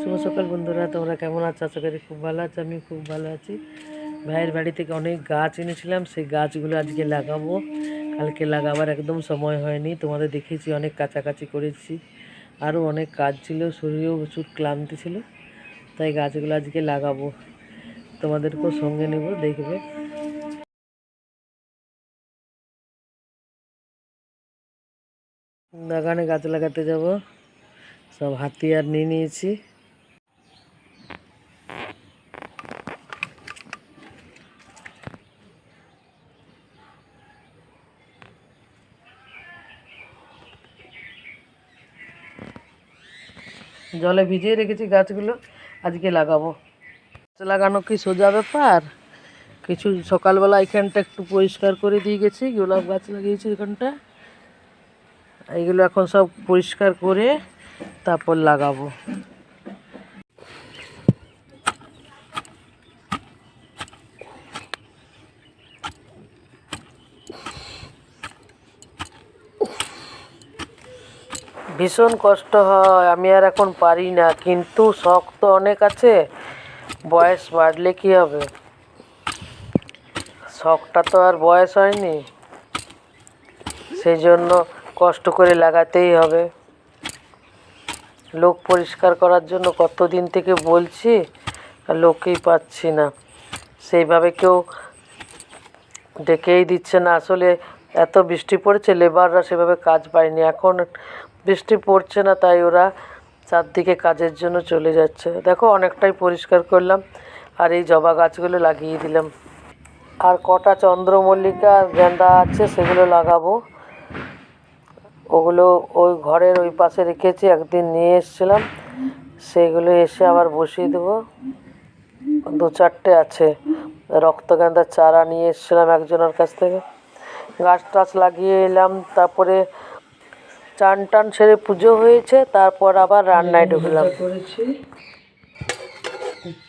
শুভ সকাল বন্ধুরা, তোমরা কেমন আছো? আশা করি খুব ভালো আছো আমি খুব ভালো আছি। ভাইয়ের বাড়ি থেকে অনেক গাছ এনেছিলাম, সেই গাছগুলো আজকে লাগাবো। কালকে লাগাবার একদম সময় হয়নি, তোমাদের দেখেছি, অনেক কাছাকাছি করেছি। আরও অনেক কাজ ছিল, শরীরেও প্রচুর ক্লান্তি ছিল, তাই গাছগুলো আজকে লাগাবো। তোমাদেরকেও সঙ্গে নেব, দেখবে। বাগানে গাছ লাগাতে যাব, সব হাতিয়ার নিয়ে নিয়েছি। জলে ভিজিয়ে রেখেছি গাছগুলো, আজকে লাগাবো। লাগানো কি সোজা ব্যাপার? কিছু সকালবেলা এখানটা একটু পরিষ্কার করে দিয়ে গেছি, গোলাপ গাছ লাগিয়েছি এখানটা এইগুলো এখন সব পরিষ্কার করে তারপর লাগাবো। ভীষণ কষ্ট হয়, আমি আর এখন পারি না, কিন্তু শখ তো অনেক আছে। বয়স বাড়লে কি হবে? শখটা তো আর বয়স হয়নি। সেই জন্য কষ্ট করে লাগাতেই হবে। লোক পরিষ্কার করার জন্য কতদিন থেকে বলছি লোকেই পাচ্ছি না। সেইভাবে কেউ ডেকেই দিচ্ছে না। আসলে এত বৃষ্টি পড়েছে লেবাররা সেভাবে কাজ পায়নি। এখন বৃষ্টি পড়ছে না, তাই ওরা চারদিকে কাজের জন্য চলে যাচ্ছে। দেখো, অনেকটাই পরিষ্কার করলাম আর এই জবা গাছগুলো লাগিয়ে দিলাম। আর কটা চন্দ্রমল্লিকা গেঁদা আছে, সেগুলো লাগাবো। ওগুলো ওই ঘরের ওই পাশে রেখেছি, একদিন নিয়ে এসেছিলাম। সেগুলো এসে আবার বসিয়ে দেবো। দু চারটে আছে। রক্তগেন্দার চারা নিয়ে এসেছিলাম একজনের কাছ থেকে। গাছ টাছ লাগিয়ে এলাম তারপরে চান টান সেরে পুজো হয়েছে তারপর আবার রান্নায় ঢুকলাম। করেছি।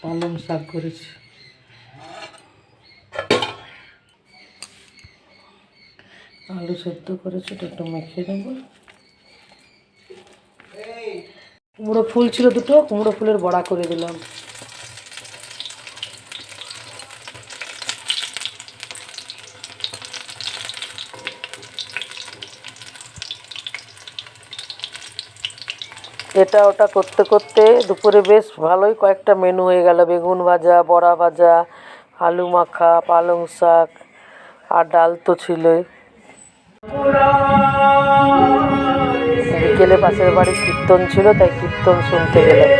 পালং শাক করেছি। আলু সেদ্ধ করেছি ওটা একটু মেখে দেবো কুমড়ো ফুল ছিল দুটো কুমড়ো ফুলের বড়া করে দিলাম। এটা ওটা করতে করতে দুপুরে বেশ ভালোই কয়েকটা মেনু হয়ে গেল। বেগুন ভাজা, বড়া ভাজা, আলু মাখা, পালং শাক, আর ডাল তো ছিলই। বিকেলে পাশের বাড়ি কীর্তন ছিল, তাই কীর্তন শুনতে গেলাম।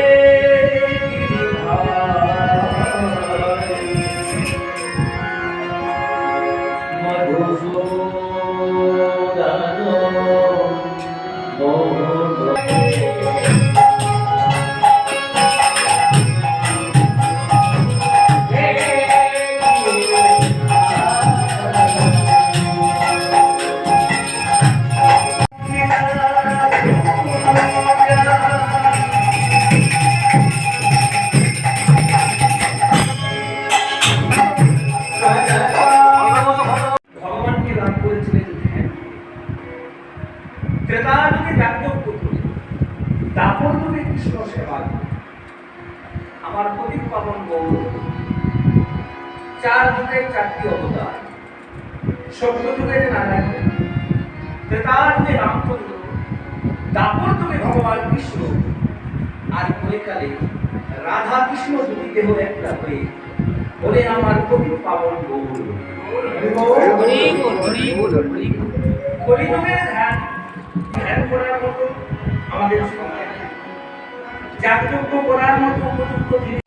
কৃষ্ণ সেবা আমার প্রদীপ পাবন গৌর চার যুগে চারটি অবতার। সত্য যুগে নারায়ণ। ত্রেতাযুগে রামচন্দ্র। দাপর যুগে ভগবান কৃষ্ণ। আর কলিকালে রাধা কৃষ্ণ দুটি দেহ একটা হয়ে বলে আমার প্রদীপ পাবন গৌর কলিযুগে ধ্যান ধ্যান করার মতো আমাদের সময়। যাগযজ্ঞ করার মতো উপযুক্ত জিনিস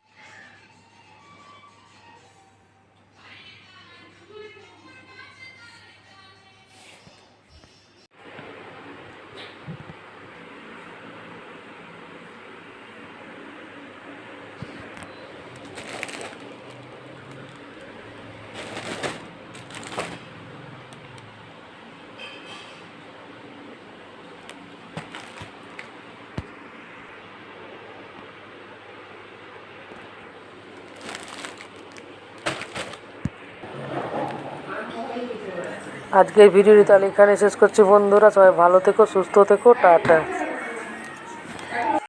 আজকের ভিডিওটি তাহলে এখানে শেষ করছি বন্ধুরা সবাই ভালো থেকো সুস্থ থেকো টাটা।